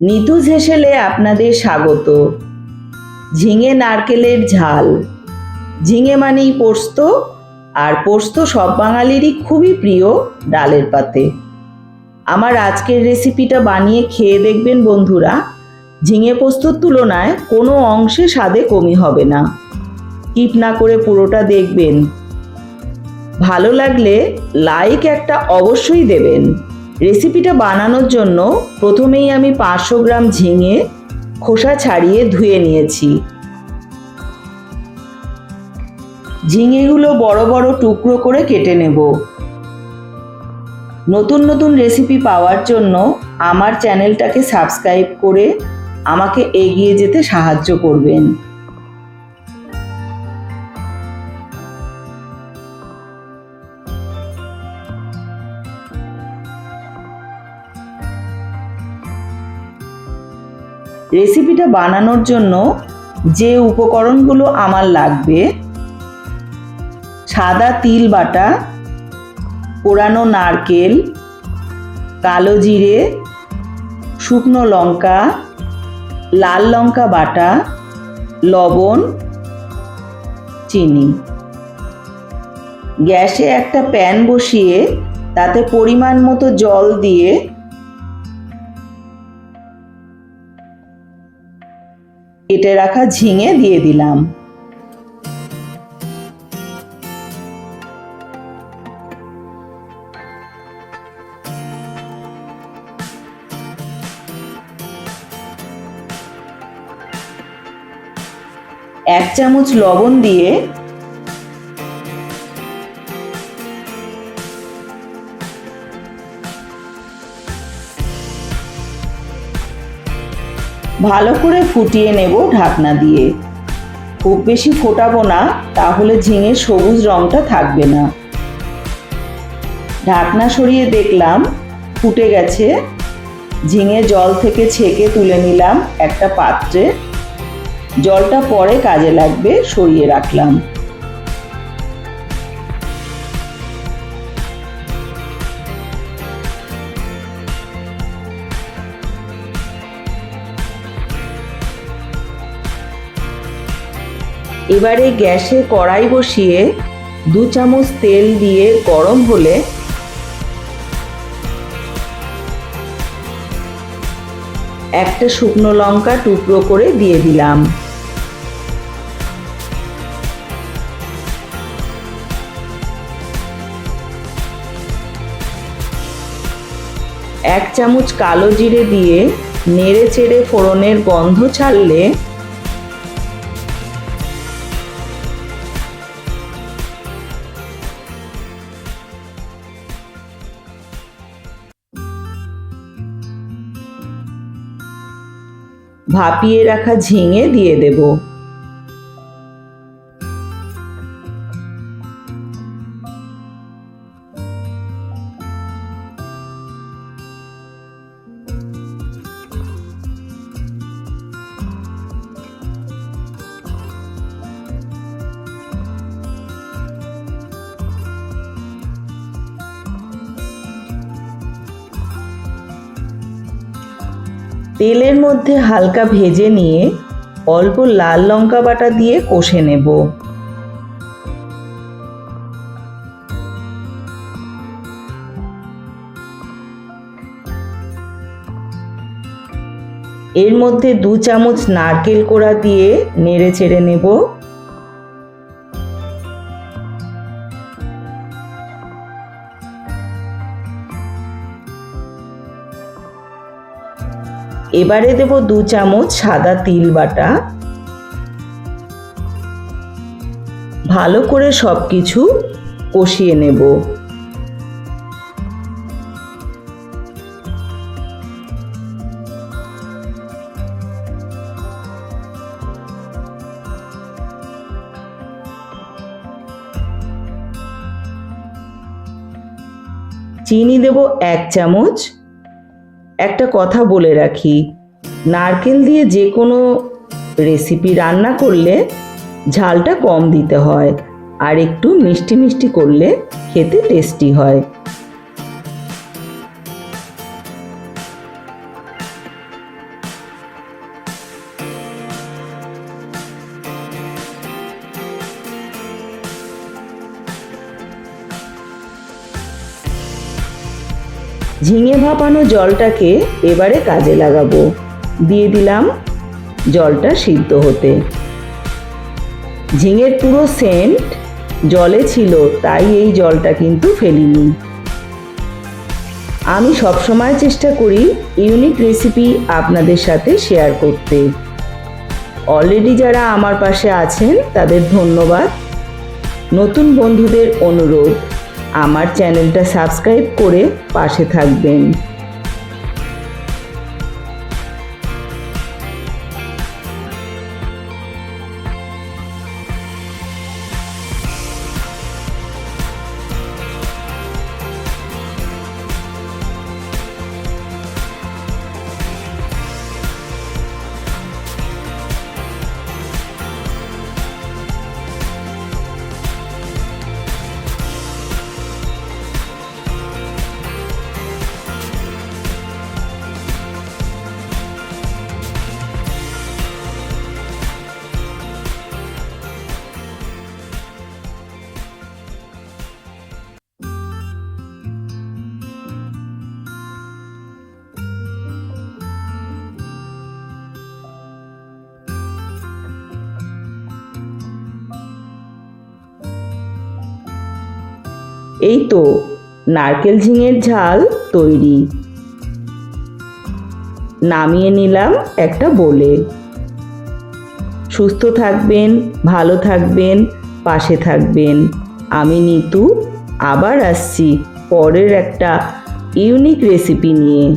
নিতু হেসেলে আপনাদের স্বাগত। ঝিঙে নারকেলের ঝাল। ঝিঙে মানেই পোস্ত, আর পোস্ত সব বাঙালিরই খুবই প্রিয় ডালের পাতে। আমার আজকের রেসিপিটা বানিয়ে খেয়ে দেখবেন বন্ধুরা। ঝিঙে পোস্তর তুলনায় কোনো অংশে স্বাদে কমি হবে না। কিপ না করে পুরোটা দেখবেন। ভালো লাগলে লাইক একটা অবশ্যই দেবেন। রেসিপিটা বানানোর জন্য প্রথমেই আমি পাঁচশো গ্রাম ঝিঙে খোসা ছাড়িয়ে ধুয়ে নিয়েছি। ঝিঙেগুলো বড় বড় টুকরো করে কেটে নেব। নতুন নতুন রেসিপি পাওয়ার জন্য আমার চ্যানেলটাকে সাবস্ক্রাইব করে আমাকে এগিয়ে যেতে সাহায্য করবেন। রেসিপিটা বানানোর জন্য যে উপকরণগুলো আমার লাগবে, সাদা তিল বাটা পোড়ানো নারকেল, কালো জিরে, শুকনো লঙ্কা, লাল লঙ্কা বাটা, লবণ, চিনি। গ্যাসে একটা প্যান বসিয়ে তাতে পরিমাণ মতো জল দিয়ে কেটে রাখা ঝিঙে দিয়ে দিলাম। এক চামচ লবণ দিয়ে ভালো করে ফুটিয়ে নেব ঢাকনা দিয়ে। খুব বেশি ফোটাবো না, তাহলে ঝিঙের সবুজ রঙটা থাকবে না। ঢাকনা সরিয়ে দেখলাম, ফুটে গেছে। ঝিঙে জল থেকে ছেঁকে তুলে নিলাম একটা পাত্রে। জলটা পরে কাজে লাগবে, সরিয়ে রাখলাম। এবারে গ্যাসে কড়াই বসিয়ে দু চামচ তেল দিয়ে গরম হলে একটা শুকনো লঙ্কা টুকরো করে দিয়ে দিলাম। এক চামচ কালো জিরে দিয়ে নেড়ে চেড়ে ফোড়নের গন্ধ ছাড়লে ভাপিয়ে রাখা ঝিঙে দিয়ে দেব। তেলের মধ্যে হালকা ভেজে নিয়ে অল্প লাল লঙ্কা বাটা দিয়ে কষে নেব। এর মধ্যে দু চামচ নারকেল কোড়া দিয়ে নেড়ে চেড়ে নেব। এবারে দেব দু চামচ সাদা তিল বাটা। ভালো করে সব কিছু কষিয়ে নেব। চিনি দেব এক চামচ। একটা কথা বলে রাখি। নারকেল দিয়ে যে কোনো রেসিপি রান্না করলে ঝালটা কম দিতে হয়, আর একটু মিষ্টি মিষ্টি করলে খেতে টেস্টি হয়। ঝিঙে ভাপানো জলটাকে এবারে কাজে লাগাবো। দিয়ে দিলাম জলটা সিদ্ধ হতে। ঝিঙের পুরো সেন্ট জলে ছিল, তাই এই জলটা কিন্তু ফেলিনি। আমি সবসময় চেষ্টা করি ইউনিক রেসিপি আপনাদের সাথে শেয়ার করতে। অলরেডি যারা আমার পাশে আছেন, তাদের ধন্যবাদ। নতুন বন্ধুদের অনুরোধ। আমার চ্যানেলটা সাবস্ক্রাইব করে পাশে থাকবেন। এই তো, নারকেল ঝিঙের ঝাল তৈরি। নামিয়ে নিলাম একটা বলে। সুস্থ থাকবেন, ভালো থাকবেন, পাশে থাকবেন। আমি নিতু, আবার আসছি পরের একটা ইউনিক রেসিপি নিয়ে।